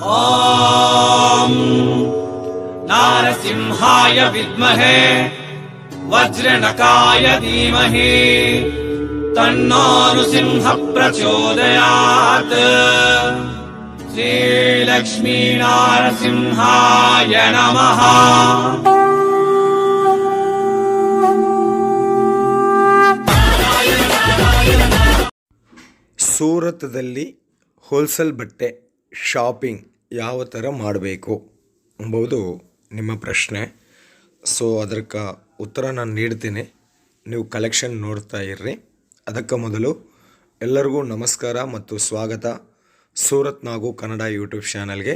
ॐ नारसिंहाय विद्महे वज्रनकाय धीमहि तन्नो नृसिंह प्रचोदयात् श्रीलक्ष्मीनारसिंहाय नमः ಸೂರತ್ದಲ್ಲಿ ಹೋಲ್ಸೇಲ್ ಬಟ್ಟೆ ಶಾಪಿಂಗ್ ಯಾವ ಥರ ಮಾಡಬೇಕು ಎಂಬುದು ನಿಮ್ಮ ಪ್ರಶ್ನೆ. ಸೊ ಅದಕ್ಕೆ ಉತ್ತರ ನಾನು ನೀಡ್ತೀನಿ. ನೀವು ಕಲೆಕ್ಷನ್ ನೋಡ್ತಾ ಇರ್ರಿ. ಅದಕ್ಕೆ ಮೊದಲು ಎಲ್ಲರಿಗೂ ನಮಸ್ಕಾರ ಮತ್ತು ಸ್ವಾಗತ. ಸೂರತ್ ನಾಗು ಕನ್ನಡ ಯೂಟ್ಯೂಬ್ ಚಾನಲ್ಗೆ.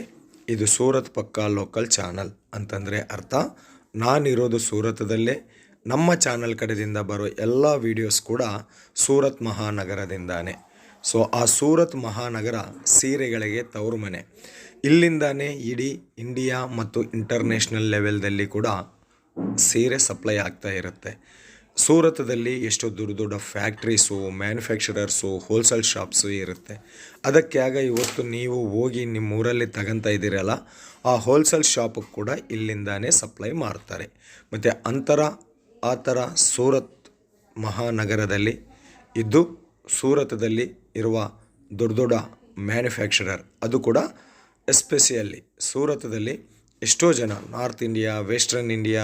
ಇದು ಸೂರತ್ ಪಕ್ಕಾ ಲೋಕಲ್ ಚಾನಲ್ ಅಂತಂದರೆ ಅರ್ಥ. ನಾನಿರೋದು ಸೂರತದಲ್ಲೇ. ನಮ್ಮ ಚಾನಲ್ ಕಡೆಯಿಂದ ಬರೋ ಎಲ್ಲ ವೀಡಿಯೋಸ್ ಕೂಡ ಸೂರತ್ ಮಹಾನಗರದಿಂದಾನೆ. ಸೊ ಆ ಸೂರತ್ ಮಹಾನಗರ ಸೀರೆಗಳಿಗೆ ತವರು ಮನೆ ಇಲ್ಲಿಂದಾನೇ ಇಡೀ ಇಂಡಿಯಾ ಮತ್ತು ಇಂಟರ್ನ್ಯಾಷನಲ್ ಲೆವೆಲ್ದಲ್ಲಿ ಕೂಡ ಸೀರೆ ಸಪ್ಲೈ ಆಗ್ತಾ ಇರುತ್ತೆ. ಸೂರತದಲ್ಲಿ ಎಷ್ಟೋ ದೊಡ್ಡ ದೊಡ್ಡ ಫ್ಯಾಕ್ಟ್ರೀಸು, ಮ್ಯಾನುಫ್ಯಾಕ್ಚರರ್ಸು, ಹೋಲ್ಸೇಲ್ ಶಾಪ್ಸು ಇರುತ್ತೆ. ಅದಕ್ಕೆ ಆಗ ಇವತ್ತು ನೀವು ಹೋಗಿ ನಿಮ್ಮ ಊರಲ್ಲಿ ತಗೊಂತ ಇದ್ದೀರಲ್ಲ, ಆ ಹೋಲ್ಸೇಲ್ ಶಾಪಿಗೆ ಕೂಡ ಇಲ್ಲಿಂದಾನೇ ಸಪ್ಲೈ ಮಾಡ್ತಾರೆ. ಮತ್ತು ಅಂತರ, ಆ ಥರ ಸೂರತ್ ಮಹಾನಗರದಲ್ಲಿ ಇದ್ದು ಸೂರತದಲ್ಲಿ ಇರುವ ದೊಡ್ಡ ದೊಡ್ಡ ಮ್ಯಾನುಫ್ಯಾಕ್ಚರರ್. ಅದು ಕೂಡ ಎಸ್ಪೆಷಿಯಲ್ಲಿ ಸೂರತದಲ್ಲಿ ಎಷ್ಟೋ ಜನ, north India, western India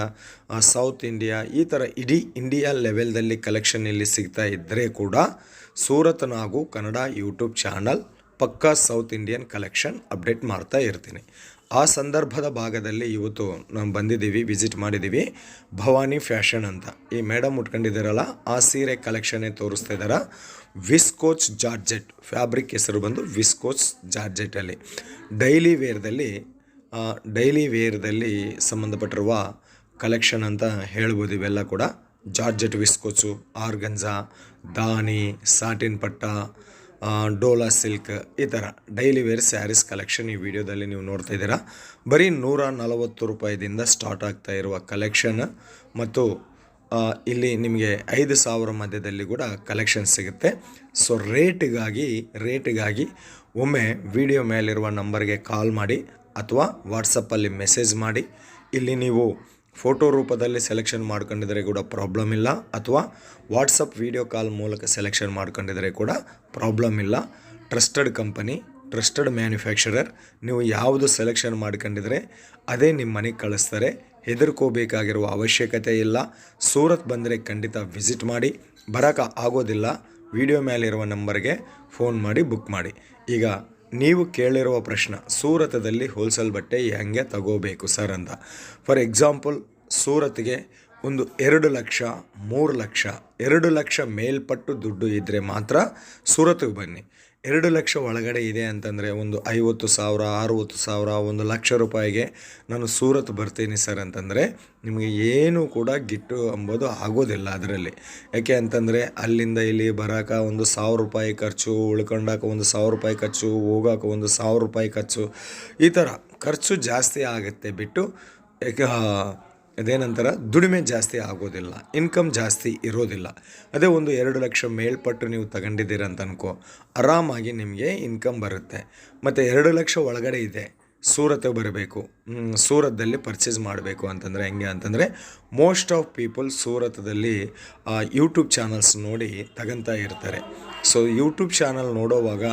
south India, ಈ ಥರ ಇಡೀ ಇಂಡಿಯಾ ಲೆವೆಲ್ದಲ್ಲಿ ಕಲೆಕ್ಷನ್ ಇಲ್ಲಿ ಸಿಗ್ತಾ ಇದ್ದರೆ ಕೂಡ ಸೂರತ್ನ ಹಾಗೂ ಕನ್ನಡ ಯೂಟ್ಯೂಬ್ ಚಾನಲ್ ಪಕ್ಕಾ ಸೌತ್ ಇಂಡಿಯನ್ ಕಲೆಕ್ಷನ್ ಅಪ್ಡೇಟ್ ಮಾಡ್ತಾ ಇರ್ತೀನಿ. ಆ ಸಂದರ್ಭದ ಭಾಗದಲ್ಲಿ ಇವತ್ತು ನಾವು ಬಂದಿದ್ದೀವಿ, ವಿಸಿಟ್ ಮಾಡಿದ್ದೀವಿ ಭವಾನಿ ಫ್ಯಾಷನ್ ಅಂತ. ಈ ಮೇಡಮ್ ಉಟ್ಕೊಂಡಿದ್ದೀರಲ್ಲ, ಆ ಸೀರೆ ಕಲೆಕ್ಷನ್ನೇ ತೋರಿಸ್ತಾ ಇದ್ದಾರೆ? ವಿಸ್ಕೋಚ್ ಜಾರ್ಜೆಟ್. ಫ್ಯಾಬ್ರಿಕ್ ಹೆಸರು ಬಂದು ವಿಸ್ಕೋಚ್ ಜಾರ್ಜೆಟಲ್ಲಿ. ಡೈಲಿ ವೇರ್ದಲ್ಲಿ ಡೈಲಿ ವೇರ್ದಲ್ಲಿ ಸಂಬಂಧಪಟ್ಟಿರುವ ಕಲೆಕ್ಷನ್ ಅಂತ ಹೇಳ್ಬೋದು ಇವೆಲ್ಲ ಕೂಡ. ಜಾರ್ಜೆಟ್ ವಿಸ್ಕೋಚು ಆರ್ಗಂಜಾ ದಾನಿ, ಸಾಟಿನ್ ಪಟ್ಟ ಡೋಲಾ ಸಿಲ್ಕ್ ಈ ಥರ. ಡೈಲಿ ವೇರ್ ಸ್ಯಾರೀಸ್ ಕಲೆಕ್ಷನ್ ಈ ವಿಡಿಯೋದಲ್ಲಿ ನೀವು ನೋಡ್ತಾ ಇದ್ದೀರಾ. ಬರೀ ನೂರ ನಲವತ್ತು ರೂಪಾಯಿದಿಂದ ಸ್ಟಾರ್ಟ್ ಆಗ್ತಾ ಇರುವ ಕಲೆಕ್ಷನ್ ಮತ್ತು ಇಲ್ಲಿ ನಿಮಗೆ ಐದು ಸಾವಿರ ಮಧ್ಯದಲ್ಲಿ ಕೂಡ ಕಲೆಕ್ಷನ್ ಸಿಗುತ್ತೆ. ಸೊ ರೇಟಿಗಾಗಿ ರೇಟಿಗಾಗಿ ಒಮ್ಮೆ ವಿಡಿಯೋ ಮೇಲಿರುವ ನಂಬರ್ಗೆ ಕಾಲ್ ಮಾಡಿ ಅಥವಾ ವಾಟ್ಸಪ್ಪಲ್ಲಿ ಮೆಸೇಜ್ ಮಾಡಿ. ಇಲ್ಲಿ ನೀವು ಫೋಟೋ ರೂಪದಲ್ಲಿ ಸೆಲೆಕ್ಷನ್ ಮಾಡ್ಕೊಂಡಿದ್ರೆ ಕೂಡ ಪ್ರಾಬ್ಲಮ್ ಇಲ್ಲ ಅಥವಾ ವಾಟ್ಸಪ್ ವಿಡಿಯೋ ಕಾಲ್ ಮೂಲಕ ಸೆಲೆಕ್ಷನ್ ಮಾಡ್ಕೊಂಡಿದ್ರೆ ಕೂಡ ಪ್ರಾಬ್ಲಮ್ ಇಲ್ಲ. ಟ್ರಸ್ಟೆಡ್ ಕಂಪನಿ ಟ್ರಸ್ಟೆಡ್ ಮ್ಯಾನುಫ್ಯಾಕ್ಚರರ್ ನೀವು ಯಾವುದು ಸೆಲೆಕ್ಷನ್ ಮಾಡ್ಕೊಂಡಿದ್ರೆ ಅದೇ ನಿಮ್ಮ ಮನೆಗೆ ಕಳಿಸ್ತಾರೆ. ಹೆದರ್ಕೋಬೇಕಾಗಿರುವ ಅವಶ್ಯಕತೆ ಇಲ್ಲ. ಸೂರತ್ ಬಂದರೆ ಖಂಡಿತ ವಿಸಿಟ್ ಮಾಡಿ. ಬರೋಕೆ ಆಗೋದಿಲ್ಲ. ವಿಡಿಯೋ ಮೇಲಿರುವ ನಂಬರ್ಗೆ ಫೋನ್ ಮಾಡಿ ಬುಕ್ ಮಾಡಿ. ಈಗ ನೀವು ಕೇಳಿರುವ ಪ್ರಶ್ನೆ, ಸೂರತದಲ್ಲಿ ಹೋಲ್ಸೇಲ್ ಬಟ್ಟೆ ಹೆಂಗೆ ತಗೋಬೇಕು ಸರ್ ಅಂತ. ಫಾರ್ ಎಕ್ಸಾಂಪಲ್, ಸೂರತ್ಗೆ ಒಂದು ಎರಡು ಲಕ್ಷ, ಮೂರು ಲಕ್ಷ, ಎರಡು ಲಕ್ಷ ಮೇಲ್ಪಟ್ಟು ದುಡ್ಡು ಇದ್ದರೆ ಮಾತ್ರ ಸೂರತ್ಗೆ ಬನ್ನಿ. ಎರಡು ಲಕ್ಷ ಒಳಗಡೆ ಇದೆ ಅಂತಂದರೆ ಒಂದು ಐವತ್ತು ಸಾವಿರ, ಅರುವತ್ತು ಸಾವಿರ, ಒಂದು ಲಕ್ಷ ರೂಪಾಯಿಗೆ ನಾನು ಸೂರತ್ ಬರ್ತೀನಿ ಸರ್ ಅಂತಂದರೆ ನಿಮಗೆ ಏನೂ ಕೂಡ ಗಿಟ್ಟು ಅಂಬೋದು ಆಗೋದಿಲ್ಲ ಅದರಲ್ಲಿ. ಯಾಕೆ ಅಂತಂದರೆ ಅಲ್ಲಿಂದ ಇಲ್ಲಿ ಬರೋಕೆ ಒಂದು ಸಾವಿರ ರೂಪಾಯಿ ಖರ್ಚು, ಉಳ್ಕೊಂಡಾಕ ಒಂದು ಸಾವಿರ ರೂಪಾಯಿ ಖರ್ಚು, ಹೋಗೋಕೆ ಒಂದು ಸಾವಿರ ರೂಪಾಯಿ ಖರ್ಚು ಈ ಥರ ಖರ್ಚು ಜಾಸ್ತಿ ಆಗುತ್ತೆ ಬಿಟ್ಟು, ಯಾಕೆ ಅದೇನಂತರ ದುಡಿಮೆ ಜಾಸ್ತಿ ಆಗೋದಿಲ್ಲ ಇನ್ಕಮ್ ಜಾಸ್ತಿ ಇರೋದಿಲ್ಲ. ಅದೇ ಒಂದು ಎರಡು ಲಕ್ಷ ಮೇಲ್ಪಟ್ಟು ನೀವು ತಗೊಂಡಿದ್ದೀರ ಅಂತ ಅನ್ಕೋ. ಆರಾಮಾಗಿ ನಿಮಗೆ ಇನ್ಕಮ್ ಬರುತ್ತೆ. ಮತ್ತು ಎರಡು ಲಕ್ಷ ಒಳಗಡೆ ಇದೆ, ಸೂರತ್ ಬರಬೇಕು. ಸೂರತ್ದಲ್ಲಿ ಪರ್ಚೇಸ್ ಮಾಡಬೇಕು ಅಂತಂದರೆ ಹೆಂಗೆ ಅಂತಂದರೆ ಮೋಸ್ಟ್ ಆಫ್ ಪೀಪಲ್ ಸೂರತದಲ್ಲಿ ಯೂಟ್ಯೂಬ್ ಚಾನಲ್ಸ್ ನೋಡಿ ತಗೊಂತಾ ಇರ್ತಾರೆ. ಸೊ ಯೂಟ್ಯೂಬ್ ಚಾನಲ್ ನೋಡೋವಾಗ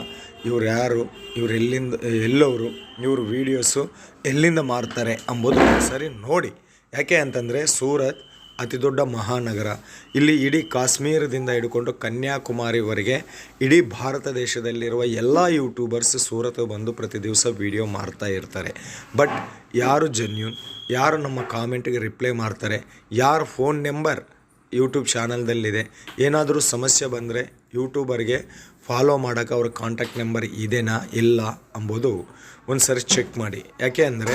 ಇವ್ರು ಯಾರು, ಇವ್ರು ಎಲ್ಲಿಂದ, ಎಲ್ಲವರು ಇವ್ರ ವೀಡಿಯೋಸು ಎಲ್ಲಿಂದ ಮಾರ್ತಾರೆ ಅಂಬೋದು ಸರಿ ನೋಡಿ. ಯಾಕೆ ಅಂತಂದರೆ ಸೂರತ್ ಅತಿ ದೊಡ್ಡ ಮಹಾನಗರ. ಇಲ್ಲಿ ಇಡೀ ಕಾಶ್ಮೀರದಿಂದ ಹಿಡ್ಕೊಂಡು ಕನ್ಯಾಕುಮಾರಿವರೆಗೆ ಇಡೀ ಭಾರತ ದೇಶದಲ್ಲಿರುವ ಎಲ್ಲ ಯೂಟ್ಯೂಬರ್ಸ್ ಸೂರತ್ ಬಂದು ಪ್ರತಿ ದಿವಸ ವೀಡಿಯೋ ಮಾಡ್ತಾ ಇರ್ತಾರೆ. ಬಟ್ ಯಾರು ಜೆನ್ಯೂನ್ ಯಾರು ನಮ್ಮ ಕಾಮೆಂಟ್ಗೆ ರಿಪ್ಲೈ ಮಾಡ್ತಾರೆ, ಯಾರು ಫೋನ್ ನಂಬರ್ ಯೂಟ್ಯೂಬ್ ಚಾನಲ್ದಲ್ಲಿದೆ ಏನಾದರೂ ಸಮಸ್ಯೆ ಬಂದರೆ ಯೂಟ್ಯೂಬರ್ಗೆ ಫಾಲೋ ಮಾಡೋಕ್ಕೆ ಅವ್ರ ಕಾಂಟ್ಯಾಕ್ಟ್ ನಂಬರ್ ಇದೆನಾ, ಇಲ್ಲ ಅಂಬೋದು ಒಂದು ಸರಿ ಚೆಕ್ ಮಾಡಿ. ಯಾಕೆ ಅಂದರೆ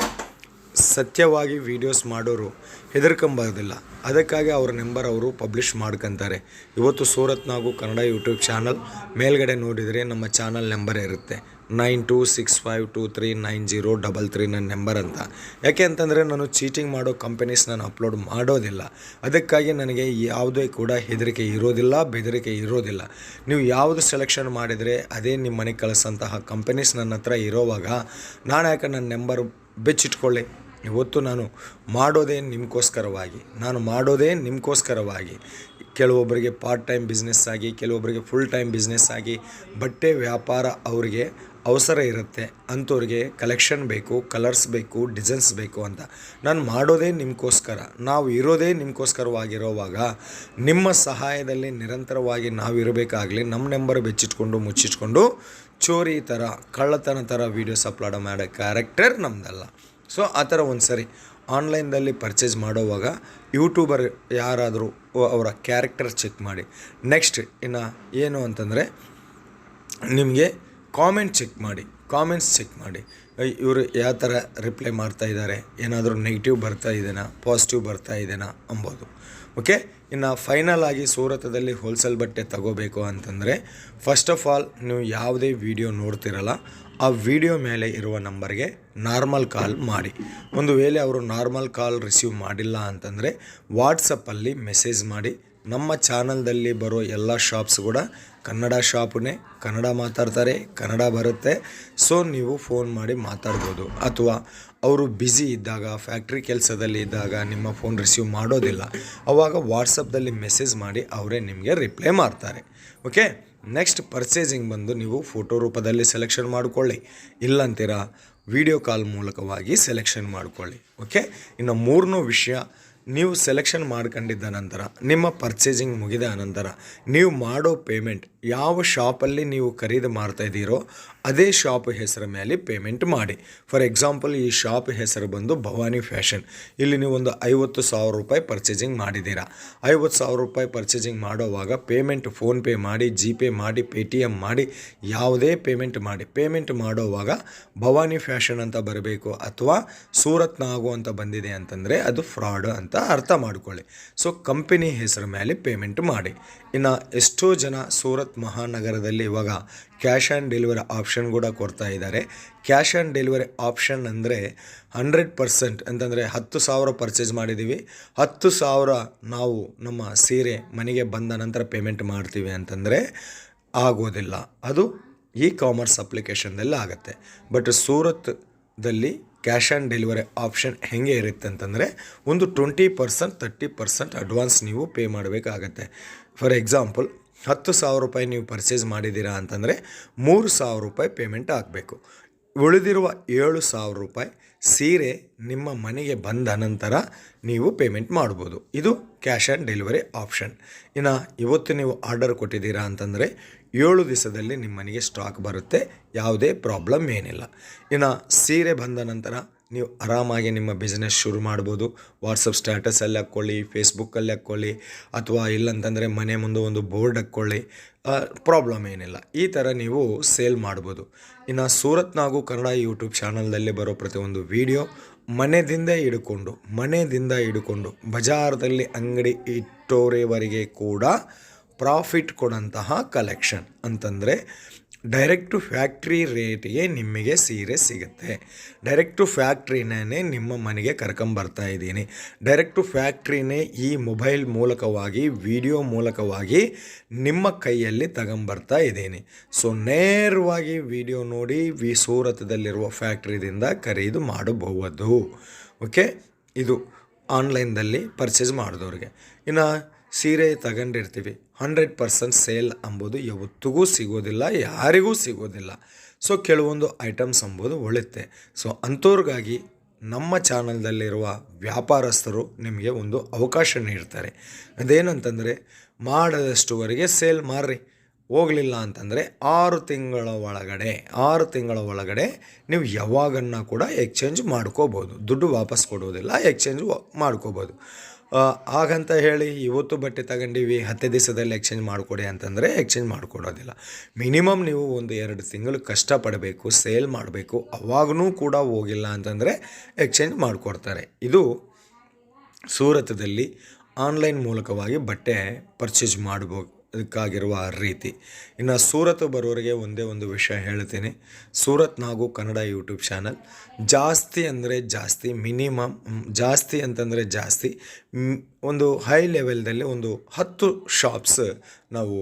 ಸತ್ಯವಾಗಿ ವೀಡಿಯೋಸ್ ಮಾಡೋರು ಹೆದರ್ಕೊಂಬಾರ್ದಿಲ್ಲ. ಅದಕ್ಕಾಗಿ ಅವ್ರ ನಂಬರ್ ಅವರು ಪಬ್ಲಿಷ್ ಮಾಡ್ಕೊತಾರೆ. ಇವತ್ತು ಸೂರತ್ನಾಗು ಕನ್ನಡ ಯೂಟ್ಯೂಬ್ ಚಾನಲ್ ಮೇಲ್ಗಡೆ ನೋಡಿದರೆ ನಮ್ಮ ಚಾನಲ್ ನಂಬರ್ ಇರುತ್ತೆ. Nine two six five two three nine zero double three ನನ್ನ ನಂಬರ್ ಅಂತ. ಯಾಕೆ ಅಂತಂದರೆ ನಾನು ಚೀಟಿಂಗ್ ಮಾಡೋ ಕಂಪನೀಸ್ ನಾನು ಅಪ್ಲೋಡ್ ಮಾಡೋದಿಲ್ಲ. ಅದಕ್ಕಾಗಿ ನನಗೆ ಯಾವುದೇ ಕೂಡ ಹೆದರಿಕೆ ಇರೋದಿಲ್ಲ, ಬೆದರಿಕೆ ಇರೋದಿಲ್ಲ. ನೀವು ಯಾವುದು ಸೆಲೆಕ್ಷನ್ ಮಾಡಿದರೆ ಅದೇ ನಿಮ್ಮ ಮನೆಗೆ ಕಳಿಸೋಂತಹ ಕಂಪನೀಸ್ ನನ್ನ ಹತ್ರ ಇರೋವಾಗ ನಾನು ಯಾಕೆ ನನ್ನ ನಂಬರ್ ಬೆಚ್ಚಿಟ್ಕೊಳ್ಳಿ? ಇವತ್ತು ನಾನು ಮಾಡೋದೇ ನಿಮಗೋಸ್ಕರವಾಗಿ, ನಾನು ಮಾಡೋದೇ ನಿಮಗೋಸ್ಕರವಾಗಿ, ಕೆಲವೊಬ್ಬರಿಗೆ ಪಾರ್ಟ್ ಟೈಮ್ ಬಿಸ್ನೆಸ್ ಆಗಿ, ಕೆಲವೊಬ್ಬರಿಗೆ ಫುಲ್ ಟೈಮ್ ಬಿಸ್ನೆಸ್ ಆಗಿ, ಬಟ್ಟೆ ವ್ಯಾಪಾರ ಅವರಿಗೆ ಅವಸರ ಇರುತ್ತೆ, ಅಂಥವ್ರಿಗೆ ಕಲೆಕ್ಷನ್ ಬೇಕು ಕಲರ್ಸ್ ಬೇಕು ಡಿಸೈನ್ಸ್ ಬೇಕು ಅಂತ. ನಾನು ಮಾಡೋದೇ ನಿಮಗೋಸ್ಕರ, ನಾವು ಇರೋದೇ ನಿಮಗೋಸ್ಕರವಾಗಿರೋವಾಗ, ನಿಮ್ಮ ಸಹಾಯದಲ್ಲಿ ನಿರಂತರವಾಗಿ ನಾವು ಇರಬೇಕಾಗಲಿ, ನಮ್ಮ ನಂಬರ್ ಬೆಚ್ಚಿಟ್ಕೊಂಡು, ಮುಚ್ಚಿಟ್ಕೊಂಡು, ಚೋರಿ ಥರ, ಕಳ್ಳತನ ಥರ ವೀಡಿಯೋಸ್ ಅಪ್ಲೋಡ್ ಮಾಡೋ ಕ್ಯಾರೆಕ್ಟರ್ ನಮ್ಮದಲ್ಲ ಸೊ, ಆ ಥರ ಒಂದು ಸರಿ ಆನ್ಲೈನ್ದಲ್ಲಿ ಪರ್ಚೇಸ್ ಮಾಡೋವಾಗ ಯೂಟ್ಯೂಬರ್ ಯಾರಾದರೂ ಅವರ ಕ್ಯಾರೆಕ್ಟರ್ ಚೆಕ್ ಮಾಡಿ. ನೆಕ್ಸ್ಟ್ ಇನ್ನು ಏನು ಅಂತಂದರೆ ನಿಮಗೆ ಕಾಮೆಂಟ್ ಚೆಕ್ ಮಾಡಿ, ಕಾಮೆಂಟ್ಸ್ ಚೆಕ್ ಮಾಡಿ. ಇವರು ಯಾವ ಥರ ರಿಪ್ಲೈ ಮಾಡ್ತಾ ಇದ್ದಾರೆ, ಏನಾದರೂ ನೆಗೆಟಿವ್ ಬರ್ತಾ ಇದೆಯಾ ಪಾಸಿಟಿವ್ ಬರ್ತಾ ಇದೆಯಾ ಅಂಬೋದು. ಓಕೆ, ಇನ್ನು ಫೈನಲ್ ಆಗಿ ಸೂರತದಲ್ಲಿ ಹೋಲ್ಸೇಲ್ ಬಟ್ಟೆ ತಗೋಬೇಕು ಅಂತಂದರೆ ಫಸ್ಟ್ ಆಫ್ ಆಲ್ ನೀವು ಯಾವುದೇ ವಿಡಿಯೋ ನೋಡ್ತಿರಲ್ಲ ಆ ವಿಡಿಯೋ ಮೇಲೆ ಇರುವ ನಂಬರ್ಗೆ ನಾರ್ಮಲ್ ಕಾಲ್ ಮಾಡಿ. ಒಂದು ವೇಳೆ ಅವರು ನಾರ್ಮಲ್ ಕಾಲ್ ರಿಸೀವ್ ಮಾಡಿಲ್ಲ ಅಂತಂದರೆ ವಾಟ್ಸಪ್ಪಲ್ಲಿ ಮೆಸೇಜ್ ಮಾಡಿ. ನಮ್ಮ ಚಾನಲ್ದಲ್ಲಿ ಬರೋ ಎಲ್ಲ ಶಾಪ್ಸ್ ಕೂಡ ಕನ್ನಡ ಶಾಪನ್ನೇ ಕನ್ನಡ ಮಾತಾಡ್ತಾರೆ, ಕನ್ನಡ ಬರುತ್ತೆ. ಸೊ, ನೀವು ಫೋನ್ ಮಾಡಿ ಮಾತಾಡ್ಬೋದು. ಅಥವಾ ಅವರು ಬ್ಯುಸಿ ಇದ್ದಾಗ ಫ್ಯಾಕ್ಟ್ರಿ ಕೆಲಸದಲ್ಲಿ ಇದ್ದಾಗ ನಿಮ್ಮ ಫೋನ್ ರಿಸೀವ್ ಮಾಡೋದಿಲ್ಲ. ಅವಾಗ ವಾಟ್ಸಪ್ದಲ್ಲಿ ಮೆಸೇಜ್ ಮಾಡಿ ಅವರೇ ನಿಮಗೆ ರಿಪ್ಲೈ ಮಾಡ್ತಾರೆ. ಓಕೆ ನೆಕ್ಸ್ಟ್ ಪರ್ಚೇಸಿಂಗ್ ಬಂದು ನೀವು ಫೋಟೋ ರೂಪದಲ್ಲಿ ಸೆಲೆಕ್ಷನ್ ಮಾಡಿಕೊಳ್ಳಿ. ಇಲ್ಲಂತೀರಾ ವಿಡಿಯೋ ಕಾಲ್ ಮೂಲಕವಾಗಿ ಸೆಲೆಕ್ಷನ್ ಮಾಡಿಕೊಳ್ಳಿ. ಓಕೆ ಇನ್ನು ಮೂರನೇ ವಿಷಯ, ನೀವು ಸೆಲೆಕ್ಷನ್ ಮಾಡ್ಕೊಂಡಿದ್ದ ನಂತರ, ನಿಮ್ಮ ಪರ್ಚೇಸಿಂಗ್ ಮುಗಿದ ನಂತರ, ನೀವು ಮಾಡೋ ಪೇಮೆಂಟ್ ಯಾವ ಶಾಪಲ್ಲಿ ನೀವು ಖರೀದಿ ಮಾಡ್ತಾ ಇದ್ದೀರೋ ಅದೇ ಶಾಪ್ ಹೆಸರ ಮೇಲೆ ಪೇಮೆಂಟ್ ಮಾಡಿ. ಫಾರ್ ಎಕ್ಸಾಂಪಲ್ ಈ ಶಾಪ್ ಹೆಸರು ಬಂದು ಭವಾನಿ ಫ್ಯಾಷನ್. ಇಲ್ಲಿ ನೀವು ಒಂದು ಐವತ್ತು ಸಾವಿರ ರೂಪಾಯಿ ಪರ್ಚೇಸಿಂಗ್ ಮಾಡಿದ್ದೀರಾ. ಐವತ್ತು ಸಾವಿರ ರೂಪಾಯಿ ಪರ್ಚೇಸಿಂಗ್ ಮಾಡೋವಾಗ ಪೇಮೆಂಟ್ ಫೋನ್ಪೇ ಮಾಡಿ ಜಿ ಪೇ ಮಾಡಿ ಪೇ ಟಿ ಎಂ ಮಾಡಿ, ಯಾವುದೇ ಪೇಮೆಂಟ್ ಮಾಡಿ. ಪೇಮೆಂಟ್ ಮಾಡೋವಾಗ ಭವಾನಿ ಫ್ಯಾಷನ್ ಅಂತ ಬರಬೇಕು ಅಥವಾ ಸೂರತ್ ನಾಗು ಅಂತ ಬಂದಿದೆ ಅಂತಂದರೆ ಅದು ಫ್ರಾಡ್ ಅಂತ ಅರ್ಥ ಮಾಡ್ಕೊಳ್ಳಿ. ಸೊ ಕಂಪನಿ ಹೆಸರು ಮೇಲೆ ಪೇಮೆಂಟ್ ಮಾಡಿ. ಇನ್ನು ಎಷ್ಟೋ ಜನ ಸೂರತ್ ಮಹಾನಗರದಲ್ಲಿ ಇವಾಗ ಕ್ಯಾಶ್ ಆನ್ ಡೆಲಿವರಿ ಆಪ್ಷನ್ ಕೂಡ ಕೊಡ್ತಾ ಇದ್ದಾರೆ. ಕ್ಯಾಶ್ ಆನ್ ಡೆಲಿವರಿ ಆಪ್ಷನ್ ಅಂದರೆ ಹಂಡ್ರೆಡ್ ಪರ್ಸೆಂಟ್ ಅಂತಂದರೆ ಹತ್ತು ಸಾವಿರ ಪರ್ಚೇಸ್ ಮಾಡಿದ್ದೀವಿ. ಹತ್ತು ಸಾವಿರ ನಾವು ನಮ್ಮ ಸೀರೆ ಮನೆಗೆ ಬಂದ ನಂತರ ಪೇಮೆಂಟ್ ಮಾಡ್ತೀವಿ ಅಂತಂದರೆ ಆಗೋದಿಲ್ಲ. ಅದು ಇ ಕಾಮರ್ಸ್ ಅಪ್ಲಿಕೇಶನ್ದಲ್ಲಿ ಆಗುತ್ತೆ. ಬಟ್ ಸೂರತ್ದಲ್ಲಿ ಕ್ಯಾಶ್ ಆನ್ ಡೆಲಿವರಿ ಆಪ್ಷನ್ ಹೆಂಗೆ ಇರುತ್ತೆ ಅಂತಂದರೆ ಒಂದು twenty percent thirty percent advance ನೀವು ಪೇ ಮಾಡಬೇಕಾಗತ್ತೆ. ಫಾರ್ ಎಕ್ಸಾಂಪಲ್ ಹತ್ತು ಸಾವಿರ ರೂಪಾಯಿ ನೀವು ಪರ್ಚೇಸ್ ಮಾಡಿದ್ದೀರಾ ಅಂತಂದರೆ ಮೂರು ಸಾವಿರ ರೂಪಾಯಿ ಪೇಮೆಂಟ್ ಆಗಬೇಕು. ಉಳಿದಿರುವ ಏಳು ಸಾವಿರ ರೂಪಾಯಿ ಸೀರೆ ನಿಮ್ಮ ಮನೆಗೆ ಬಂದ ನಂತರ ನೀವು ಪೇಮೆಂಟ್ ಮಾಡ್ಬೋದು. ಇದು ಕ್ಯಾಶ್ ಆನ್ ಡೆಲಿವರಿ ಆಪ್ಷನ್ ಇನ್ನು ಇವತ್ತು ನೀವು ಆರ್ಡರ್ ಕೊಟ್ಟಿದ್ದೀರಾ ಅಂತಂದರೆ ಏಳು ದಿವಸದಲ್ಲಿ ನಿಮ್ಮ ಮನೆಗೆ ಸ್ಟಾಕ್ ಬರುತ್ತೆ, ಯಾವುದೇ ಪ್ರಾಬ್ಲಮ್ ಏನಿಲ್ಲ. ಇನ್ನು ಸೀರೆ ಬಂದ ನಂತರ ನೀವು ಆರಾಮಾಗಿ ನಿಮ್ಮ ಬಿಸ್ನೆಸ್ ಶುರು ಮಾಡ್ಬೋದು. ವಾಟ್ಸಪ್ ಸ್ಟ್ಯಾಟಸಲ್ಲಿ ಹಾಕ್ಕೊಳ್ಳಿ ಫೇಸ್ಬುಕ್ಕಲ್ಲಿ ಹಾಕ್ಕೊಳ್ಳಿ, ಅಥವಾ ಇಲ್ಲಂತಂದರೆ ಮನೆ ಮುಂದೆ ಒಂದು ಬೋರ್ಡ್ ಹಾಕ್ಕೊಳ್ಳಿ ಪ್ರಾಬ್ಲಮ್ ಏನಿಲ್ಲ. ಈ ಥರ ನೀವು ಸೇಲ್ ಮಾಡ್ಬೋದು. ಇನ್ನು ಸೂರತ್ನಾಗು ಕನ್ನಡ ಯೂಟ್ಯೂಬ್ ಚಾನಲ್ದಲ್ಲಿ ಬರೋ ಪ್ರತಿಯೊಂದು ವಿಡಿಯೋ ಮನೆದಿಂದ ಹಿಡ್ಕೊಂಡು ಮನೆಯಿಂದ ಹಿಡ್ಕೊಂಡು, ಬಜಾರದಲ್ಲಿ ಅಂಗಡಿ ಇಟ್ಟೋರೆವರೆಗೆ ಕೂಡ ಪ್ರಾಫಿಟ್ ಕೊಡಂತಹ ಕಲೆಕ್ಷನ್ ಅಂತಂದರೆ ಡೈರೆಕ್ಟು ಫ್ಯಾಕ್ಟ್ರಿ ರೇಟಿಗೆ ನಿಮಗೆ ಸೀರೆ ಸಿಗುತ್ತೆ. ಡೈರೆಕ್ಟು ಫ್ಯಾಕ್ಟ್ರಿನೇ ನಿಮ್ಮ ಮನೆಗೆ ಕರ್ಕೊಂಬರ್ತಾ ಇದ್ದೀನಿ. ಡೈರೆಕ್ಟು ಫ್ಯಾಕ್ಟ್ರಿನೇ ಈ ಮೊಬೈಲ್ ಮೂಲಕವಾಗಿ ವಿಡಿಯೋ ಮೂಲಕವಾಗಿ ನಿಮ್ಮ ಕೈಯಲ್ಲಿ ತಗೊಂಬರ್ತಾ ಇದ್ದೀನಿ. ಸೊ ನೇರವಾಗಿ ವಿಡಿಯೋ ನೋಡಿ ವಿ ಸೂರತದಲ್ಲಿರುವ ಫ್ಯಾಕ್ಟ್ರಿದಿಂದ ಖರೀದಿ ಮಾಡಬಹುದು. ಓಕೆ ಇದು ಆನ್ಲೈನ್ದಲ್ಲಿ ಪರ್ಚೇಸ್ ಮಾಡಿದವ್ರಿಗೆ. ಇನ್ನು ಸೀರೆ ತಗೊಂಡಿರ್ತೀವಿ. ಹಂಡ್ರೆಡ್ ಪರ್ಸೆಂಟ್ ಸೇಲ್ ಅಂಬೋದು. ಯಾವತ್ತಿಗೂ ಸಿಗೋದಿಲ್ಲ, ಯಾರಿಗೂ ಸಿಗೋದಿಲ್ಲ. ಸೊ ಕೆಲವೊಂದು ಐಟಮ್ಸ್ ಅಂಬೋದು ಒಳ್ಳೆತ್ತೆ ಸೊ ಅಂಥವ್ರಿಗಾಗಿ ನಮ್ಮ ಚಾನಲ್ದಲ್ಲಿರುವ ವ್ಯಾಪಾರಸ್ಥರು ನಿಮಗೆ ಒಂದು ಅವಕಾಶ ನೀಡ್ತಾರೆ. ಅದೇನಂತಂದರೆ, ಮಾಡದಷ್ಟುವರೆಗೆ ಸೇಲ್ ಮಾರ್ರಿ. ಹೋಗಲಿಲ್ಲ ಅಂತಂದರೆ ಆರು ತಿಂಗಳ ಒಳಗಡೆ, ಆರು ತಿಂಗಳ ಒಳಗಡೆ ನೀವು ಯಾವಾಗನ್ನ ಕೂಡ ಎಕ್ಸ್ಚೇಂಜ್ ಮಾಡ್ಕೋಬೋದು. ದುಡ್ಡು ವಾಪಸ್ ಕೊಡೋದಿಲ್ಲ ಎಕ್ಸ್ಚೇಂಜ್ ಮಾಡ್ಕೋಬೋದು. ಹಾಗಂತ ಹೇಳಿ ಇವತ್ತು ಬಟ್ಟೆ ತಗೊಂಡಿವಿ, ಹತ್ತೇ ದಿವಸದಲ್ಲಿ ಎಕ್ಸ್ಚೇಂಜ್ ಮಾಡಿಕೊಡಿ ಅಂತಂದರೆ ಎಕ್ಸ್ಚೇಂಜ್ ಮಾಡಿಕೊಡೋದಿಲ್ಲ. ಮಿನಿಮಮ್ ನೀವು ಒಂದು ಎರಡು ತಿಂಗಳು ಕಷ್ಟಪಡಬೇಕು ಸೇಲ್ ಮಾಡಬೇಕು ಅವಾಗೂ ಕೂಡ ಹೋಗಿಲ್ಲ ಅಂತಂದರೆ ಎಕ್ಸ್ಚೇಂಜ್ ಮಾಡಿಕೊಡ್ತಾರೆ. ಇದು ಸೂರತದಲ್ಲಿ ಆನ್ಲೈನ್ ಮೂಲಕವಾಗಿ ಬಟ್ಟೆ ಪರ್ಚೇಸ್ ಮಾಡ್ಬೋ ಅದಕ್ಕಾಗಿರುವ ರೀತಿ. ಇನ್ನು ಸೂರತ್ ಬರೋರಿಗೆ ಒಂದೇ ಒಂದು ವಿಷಯ ಹೇಳ್ತೀನಿ. Surat Nagu Kannada YouTube channel. ಜಾಸ್ತಿ ಅಂದರೆ ಜಾಸ್ತಿ, ಮಿನಿಮಮ್ ಜಾಸ್ತಿ ಅಂತಂದರೆ ಜಾಸ್ತಿ ಒಂದು ಹೈ ಲೆವೆಲ್ದಲ್ಲಿ ಒಂದು ಹತ್ತು ಶಾಪ್ಸ್ ನಾವು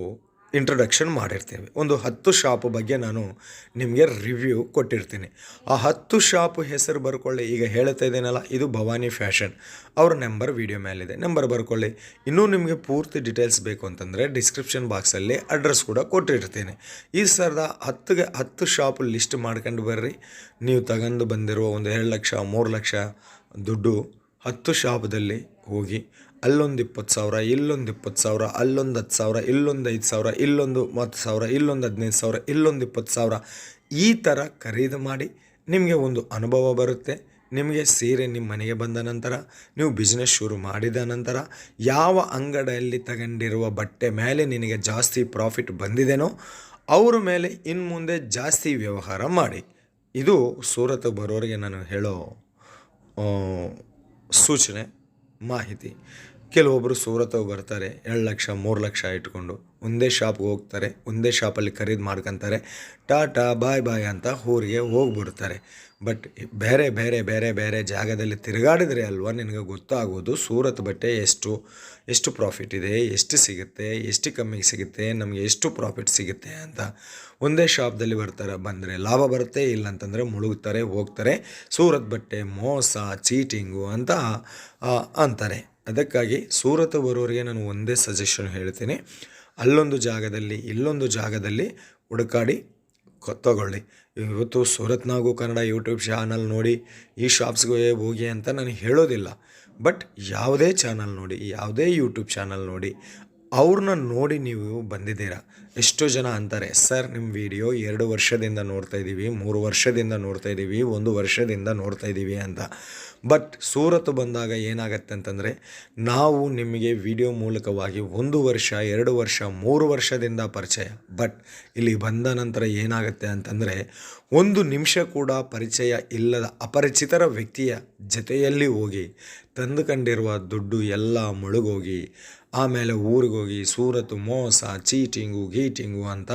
ಇಂಟ್ರೊಡಕ್ಷನ್ ಮಾಡಿರ್ತೇವೆ. ಒಂದು ಹತ್ತು ಶಾಪ್ ಬಗ್ಗೆ ನಾನು ನಿಮಗೆ ರಿವ್ಯೂ ಕೊಟ್ಟಿರ್ತೀನಿ. ಆ ಹತ್ತು ಶಾಪ್ ಹೆಸರು ಬರ್ಕೊಳ್ಳಿ. ಈಗ ಹೇಳ್ತಾ ಇದ್ದೇನಲ್ಲ, ಇದು ಭವಾನಿ ಫ್ಯಾಷನ್ ಅವ್ರ ನಂಬರ್ ವೀಡಿಯೋ ಮೇಲಿದೆ. ನಂಬರ್ ಬರ್ಕೊಳ್ಳಿ. ಇನ್ನೂ ನಿಮಗೆ ಪೂರ್ತಿ ಡೀಟೇಲ್ಸ್ ಬೇಕು ಅಂತಂದರೆ ಡಿಸ್ಕ್ರಿಪ್ಷನ್ ಬಾಕ್ಸಲ್ಲಿ ಅಡ್ರೆಸ್ ಕೂಡ ಕೊಟ್ಟಿರ್ತೀನಿ. ಈ ಸರದ ಹತ್ತಿಗೆ ಹತ್ತು ಶಾಪ್ ಲಿಸ್ಟ್ ಮಾಡ್ಕೊಂಡು ಬರ್ರಿ. ನೀವು ತಗೊಂಡು ಬಂದಿರುವ ಒಂದು ಎರಡು ಲಕ್ಷ, ಮೂರು ಲಕ್ಷ ದುಡ್ಡು ಹತ್ತು ಶಾಪದಲ್ಲಿ ಹೋಗಿ ಅಲ್ಲೊಂದು ಇಪ್ಪತ್ತು ಸಾವಿರ, ಇಲ್ಲೊಂದು ಇಪ್ಪತ್ತು ಸಾವಿರ, ಅಲ್ಲೊಂದು ಹತ್ತು ಸಾವಿರ, ಇಲ್ಲೊಂದು ಐದು ಸಾವಿರ, ಇಲ್ಲೊಂದು ಹತ್ತು ಸಾವಿರ, ಇಲ್ಲೊಂದು ಹದಿನೈದು ಸಾವಿರ, ಇಲ್ಲೊಂದು ಇಪ್ಪತ್ತು ಸಾವಿರ. ಈ ಥರ ಖರೀದಿ ಮಾಡಿ ನಿಮಗೆ ಒಂದು ಅನುಭವ ಬರುತ್ತೆ. ನಿಮಗೆ ಸೀರೆ ನಿಮ್ಮ ಮನೆಗೆ ಬಂದ ನಂತರ, ನೀವು ಬಿಸ್ನೆಸ್ ಶುರು ಮಾಡಿದ ನಂತರ, ಯಾವ ಅಂಗಡಿಯಲ್ಲಿ ತಗೊಂಡಿರುವ ಬಟ್ಟೆ ಮೇಲೆ ನಿನಗೆ ಜಾಸ್ತಿ ಪ್ರಾಫಿಟ್ ಬಂದಿದೆನೋ, ಅವ್ರ ಮೇಲೆ ಇನ್ನು ಮುಂದೆ ಜಾಸ್ತಿ ವ್ಯವಹಾರ ಮಾಡಿ. ಇದು ಸೂರತ್ ಬರೋರಿಗೆ ನಾನು ಹೇಳೋ ಸೂಚನೆ, ಮಾಹಿತಿ. ಕೆಲವೊಬ್ಬರು ಸೂರತ್ ಬರ್ತಾರೆ ಎರಡು ಲಕ್ಷ, ಮೂರು ಲಕ್ಷ ಇಟ್ಕೊಂಡು ಒಂದೇ ಶಾಪ್ಗೆ ಹೋಗ್ತಾರೆ, ಒಂದೇ ಶಾಪಲ್ಲಿ ಖರೀದಿ ಮಾಡ್ಕೊತಾರೆ, ಟಾಟಾ, ಬಾಯ್ ಬಾಯ್ ಅಂತ ಊರಿಗೆ ಹೋಗ್ಬಿಡ್ತಾರೆ. ಬಟ್ ಬೇರೆ ಬೇರೆ ಬೇರೆ ಬೇರೆ ಜಾಗದಲ್ಲಿ ತಿರುಗಾಡಿದ್ರೆ ಅಲ್ವಾ ನಿನಗೆ ಗೊತ್ತಾಗೋದು ಸೂರತ್ ಬಟ್ಟೆ ಎಷ್ಟು ಎಷ್ಟು ಪ್ರಾಫಿಟ್ ಇದೆ, ಎಷ್ಟು ಸಿಗುತ್ತೆ, ಎಷ್ಟು ಕಮ್ಮಿಗೆ ಸಿಗುತ್ತೆ, ನಮಗೆ ಎಷ್ಟು ಪ್ರಾಫಿಟ್ ಸಿಗುತ್ತೆ ಅಂತ. ಒಂದೇ ಶಾಪ್ದಲ್ಲಿ ಬರ್ತಾರೆ, ಬಂದರೆ ಲಾಭ ಬರುತ್ತೆ ಇಲ್ಲ ಅಂತಂದರೆ ಮುಳುಗ್ತಾರೆ, ಹೋಗ್ತಾರೆ. ಸೂರತ್ ಬಟ್ಟೆ ಮೋಸ ಚೀಟಿಂಗು ಅಂತ ಅಂತಾರೆ. ಅದಕ್ಕಾಗಿ ಸೂರತ್ ಬರೋರಿಗೆ ನಾನು ಒಂದೇ ಸಜೆಷನ್ ಹೇಳ್ತೀನಿ. ಅಲ್ಲೊಂದು ಜಾಗದಲ್ಲಿ, ಇಲ್ಲೊಂದು ಜಾಗದಲ್ಲಿ ಹುಡುಕಾಡಿ ತಗೊಳ್ಳಿ. ಇವತ್ತು ಸೂರತ್ನಾಗೂ ಕನ್ನಡ ಯೂಟ್ಯೂಬ್ ಚಾನಲ್ ನೋಡಿ, ಈ ಶಾಪ್ಸ್ಗೆ ಹೋಗಿ ಅಂತ ನಾನು ಹೇಳೋದಿಲ್ಲ. ಬಟ್ ಯಾವುದೇ ಚಾನಲ್ ನೋಡಿ, ಯಾವುದೇ ಯೂಟ್ಯೂಬ್ ಚಾನಲ್ ನೋಡಿ ಅವ್ರನ್ನ ನೋಡಿ ನೀವು ಬಂದಿದ್ದೀರಾ? ಎಷ್ಟೋ ಜನ ಅಂತಾರೆ, ಸರ್ ನಿಮ್ಮ ವಿಡಿಯೋ ಎರಡು ವರ್ಷದಿಂದ ನೋಡ್ತಾ ಇದ್ದೀವಿ ಮೂರು ವರ್ಷದಿಂದ ನೋಡ್ತಾ ಇದ್ದೀವಿ ಒಂದು ವರ್ಷದಿಂದ ನೋಡ್ತಾ ಇದ್ದೀವಿ ಅಂತ. ಬಟ್ ಸೂರತ್ತು ಬಂದಾಗ ಏನಾಗತ್ತೆ ಅಂತಂದರೆ, ನಾವು ನಿಮಗೆ ವಿಡಿಯೋ ಮೂಲಕವಾಗಿ ಒಂದು ವರ್ಷ, ಎರಡು ವರ್ಷ, ಮೂರು ವರ್ಷದಿಂದ ಪರಿಚಯ. ಬಟ್ ಇಲ್ಲಿ ಬಂದ ನಂತರ ಏನಾಗುತ್ತೆ ಅಂತಂದರೆ, ಒಂದು ನಿಮಿಷ ಕೂಡ ಪರಿಚಯ ಇಲ್ಲದ ಅಪರಿಚಿತರ ವ್ಯಕ್ತಿಯ ಜೊತೆಯಲ್ಲಿ ಹೋಗಿ ತಂದುಕೊಂಡಿರುವ ದುಡ್ಡು ಎಲ್ಲ ಮುಳುಗೋಗಿ, ಆಮೇಲೆ ಊರಿಗೋಗಿ, ಸೂರತ್ತು ಮೋಸ ಚೀಟಿಂಗು ಗೀಟಿಂಗು ಅಂತ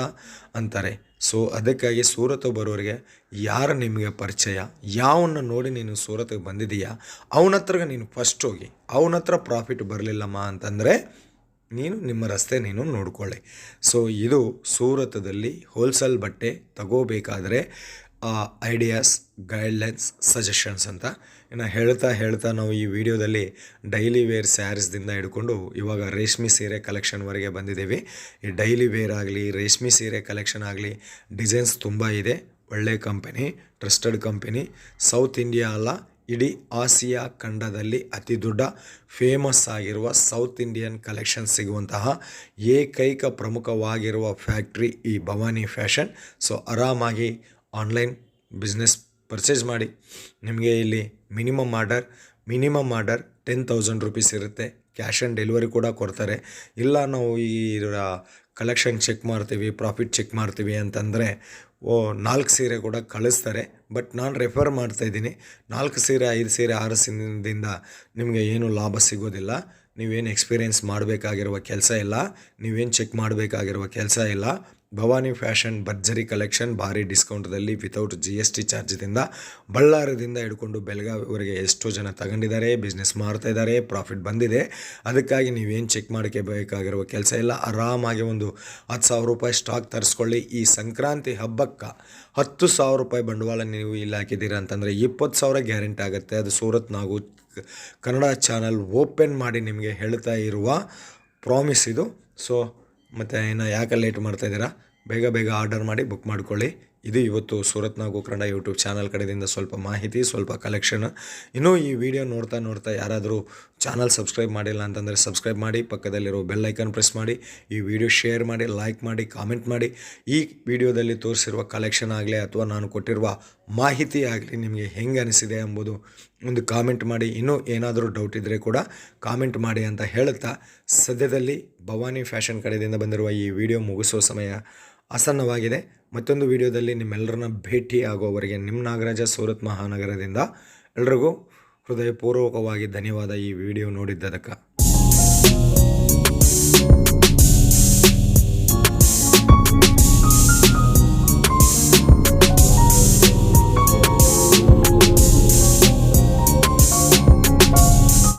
ಅಂತಾರೆ. ಸೊ ಅದಕ್ಕಾಗಿ ಸೂರತ್ತು ಬರೋರಿಗೆ ಯಾರು ನಿಮಗೆ ಪರಿಚಯ? ಯಾವನ್ನ ನೋಡಿ ನೀನು ಸೂರತ್ಗೆ ಬಂದಿದೀಯಾ ಅವನ ಹತ್ರಗೆ ನೀನು ಫಸ್ಟ್ ಹೋಗಿ. ಅವನ ಹತ್ರ ಪ್ರಾಫಿಟ್ ಬರಲಿಲ್ಲಮ್ಮ ಅಂತಂದರೆ ನೀನು ನಿಮ್ಮ ರಸ್ತೆ ನೀನು ನೋಡ್ಕೊಳ್ಳಿ. ಸೊ ಇದು ಸೂರತದಲ್ಲಿ ಹೋಲ್ಸೇಲ್ ಬಟ್ಟೆ ತಗೋಬೇಕಾದ್ರೆ ಐಡಿಯಾಸ್ ಗೈಡ್ಲೈನ್ಸ್ ಸಜೆಷನ್ಸ್ ಅಂತ. ಇನ್ನು ಹೇಳ್ತಾ ಹೇಳ್ತಾ ನಾವು ಈ ವಿಡಿಯೋದಲ್ಲಿ ಡೈಲಿ ವೇರ್ ಸ್ಯಾರೀಸ್ದಿಂದ ಹಿಡ್ಕೊಂಡು ಇವಾಗ ರೇಷ್ಮೆ ಸೀರೆ ಕಲೆಕ್ಷನ್ವರೆಗೆ ಬಂದಿದ್ದೀವಿ. ಈ ಡೈಲಿ ವೇರ್ ಆಗಲಿ, ರೇಷ್ಮೆ ಸೀರೆ ಕಲೆಕ್ಷನ್ ಆಗಲಿ ಡಿಸೈನ್ಸ್ ತುಂಬ ಇದೆ. ಒಳ್ಳೆ company trusted company south India ಅಲ್ಲ, ಇಡೀ ಆಸಿಯಾ ಖಂಡದಲ್ಲಿ ಅತಿ ದೊಡ್ಡ ಫೇಮಸ್ ಆಗಿರುವ ಸೌತ್ ಇಂಡಿಯನ್ ಕಲೆಕ್ಷನ್ ಸಿಗುವಂತಹ ಏಕೈಕ ಪ್ರಮುಖವಾಗಿರುವ ಫ್ಯಾಕ್ಟ್ರಿ ಈ ಭವಾನಿ ಫ್ಯಾಷನ್ ಸೊ ಆರಾಮಾಗಿ ಆನ್ಲೈನ್ ಬಿಸ್ನೆಸ್ ಪರ್ಚೇಸ್ ಮಾಡಿ, ನಿಮಗೆ ಇಲ್ಲಿ minimum order minimum order ten thousand rupees ಇರುತ್ತೆ. ಕ್ಯಾಶ್ ಆನ್ ಡೆಲಿವರಿ ಕೂಡ ಕೊಡ್ತಾರೆ. ಇಲ್ಲ ನಾವು ಈ ಕಲೆಕ್ಷನ್ ಚೆಕ್ ಮಾಡ್ತೀವಿ ಪ್ರಾಫಿಟ್ ಚೆಕ್ ಮಾಡ್ತೀವಿ ಅಂತಂದರೆ, ಓ, ನಾಲ್ಕು ಸೀರೆ ಕೂಡ ಕಳಿಸ್ತಾರೆ. ಬಟ್ ನಾನು ರೆಫರ್ ಮಾಡ್ತಾಯಿದ್ದೀನಿ ನಾಲ್ಕು ಸೀರೆ, ಐದು ಸೀರೆ ಆರು ಸೀರೆದಿಂದ ನಿಮಗೆ ಏನು ಲಾಭ ಸಿಗೋದಿಲ್ಲ. ನೀವೇನು ಎಕ್ಸ್ಪೀರಿಯೆನ್ಸ್ ಮಾಡಬೇಕಾಗಿರುವ ಕೆಲಸ ಇಲ್ಲ. ನೀವೇನು ಚೆಕ್ ಮಾಡಬೇಕಾಗಿರುವ ಕೆಲಸ ಇಲ್ಲ. ಭವಾನಿ ಫ್ಯಾಷನ್ ಭರ್ಜರಿ ಕಲೆಕ್ಷನ್ ಭಾರಿ ಡಿಸ್ಕೌಂಟ್ದಲ್ಲಿ ವಿತೌಟ್ ಜಿ ಎಸ್ ಟಿ ಚಾರ್ಜ್ದಿಂದ ಬಳ್ಳಾರದಿಂದ ಹಿಡ್ಕೊಂಡು ಬೆಳಗಾವಿವರೆಗೆ ಎಷ್ಟೋ ಜನ ತಗೊಂಡಿದ್ದಾರೆ ಬಿಸ್ನೆಸ್ ಮಾಡ್ತಾ ಇದ್ದಾರೆ ಪ್ರಾಫಿಟ್ ಬಂದಿದೆ. ಅದಕ್ಕಾಗಿ ನೀವೇನು ಚೆಕ್ ಮಾಡಬೇಕಾಗಿರುವ ಕೆಲಸ ಇಲ್ಲ. ಆರಾಮಾಗಿ ಒಂದು ಹತ್ತು ಸಾವಿರ ರೂಪಾಯಿ ಸ್ಟಾಕ್ ತರಿಸ್ಕೊಳ್ಳಿ. ಈ ಸಂಕ್ರಾಂತಿ ಹಬ್ಬಕ್ಕೆ ಹತ್ತು ಸಾವಿರ ರೂಪಾಯಿ ಬಂಡವಾಳ ನೀವು ಇಲ್ಲಿ ಹಾಕಿದ್ದೀರಾ ಅಂತಂದರೆ ಇಪ್ಪತ್ತು ಸಾವಿರ ಗ್ಯಾರಂಟಿ ಆಗುತ್ತೆ. ಅದು ಸೂರತ್ ನಾಗು ಕನ್ನಡ ಚಾನಲ್ ಓಪನ್ ಮಾಡಿ ನಿಮಗೆ ಹೇಳ್ತಾ ಇರುವ ಪ್ರಾಮಿಸ್ ಇದು. ಸೊ ಮತ್ತು ಇನ್ನು ಯಾಕೆ ಲೇಟ್ ಮಾಡ್ತಾಯಿದ್ದೀರಾ ಬೇಗ ಬೇಗ ಆರ್ಡರ್ ಮಾಡಿ ಬುಕ್ ಮಾಡ್ಕೊಳ್ಳಿ. ಇದು ಇವತ್ತು ಸೂರತ್ನ ಗೋಕರ್ಣ ಯೂಟ್ಯೂಬ್ ಚಾನಲ್ ಕಡೆಯಿಂದ ಸ್ವಲ್ಪ ಮಾಹಿತಿ, ಸ್ವಲ್ಪ ಕಲೆಕ್ಷನ್ ಇನ್ನೂ ಈ ವಿಡಿಯೋ ನೋಡ್ತಾ ನೋಡ್ತಾ ಯಾರಾದರೂ ಚಾನಲ್ ಸಬ್ಸ್ಕ್ರೈಬ್ ಮಾಡಿಲ್ಲ ಅಂತಂದರೆ ಸಬ್ಸ್ಕ್ರೈಬ್ ಮಾಡಿ, ಪಕ್ಕದಲ್ಲಿರೋ ಬೆಲ್ ಐಕನ್ ಪ್ರೆಸ್ ಮಾಡಿ, ಈ ವಿಡಿಯೋ ಶೇರ್ ಮಾಡಿ ಲೈಕ್ ಮಾಡಿ ಕಾಮೆಂಟ್ ಮಾಡಿ. ಈ ವಿಡಿಯೋದಲ್ಲಿ ತೋರಿಸಿರುವ ಕಲೆಕ್ಷನ್ ಆಗಲಿ ಅಥವಾ ನಾನು ಕೊಟ್ಟಿರುವ ಮಾಹಿತಿ ಆಗಲಿ ನಿಮಗೆ ಹೆಂಗೆ ಅನಿಸಿದೆ ಎಂಬುದು ಒಂದು ಕಾಮೆಂಟ್ ಮಾಡಿ. ಇನ್ನೂ ಏನಾದರೂ ಡೌಟ್ ಇದ್ದರೆ ಕೂಡ ಕಾಮೆಂಟ್ ಮಾಡಿ ಅಂತ ಹೇಳುತ್ತಾ, ಸದ್ಯದಲ್ಲಿ ಭವಾನಿ ಫ್ಯಾಷನ್ ಕಡೆಯಿಂದ ಬಂದಿರುವ ಈ ವಿಡಿಯೋ ಮುಗಿಸುವ ಸಮಯ. ಆಸನ್ನವಾಗಿದೆ. ಮತ್ತೊಂದು ವಿಡಿಯೋದಲ್ಲಿ ನಿಮ್ಮೆಲ್ಲರನ್ನ ಭೇಟಿ ಆಗೋವರೆಗೆ ನಿಮ್ಮ ನಾಗರಾಜ ಸೂರತ್ ಮಹಾನಗರದಿಂದ ಎಲ್ರಿಗೂ ಹೃದಯಪೂರ್ವಕವಾಗಿ ಧನ್ಯವಾದ ಈ ವಿಡಿಯೋ ನೋಡಿದ್ದದಕ್ಕೆ.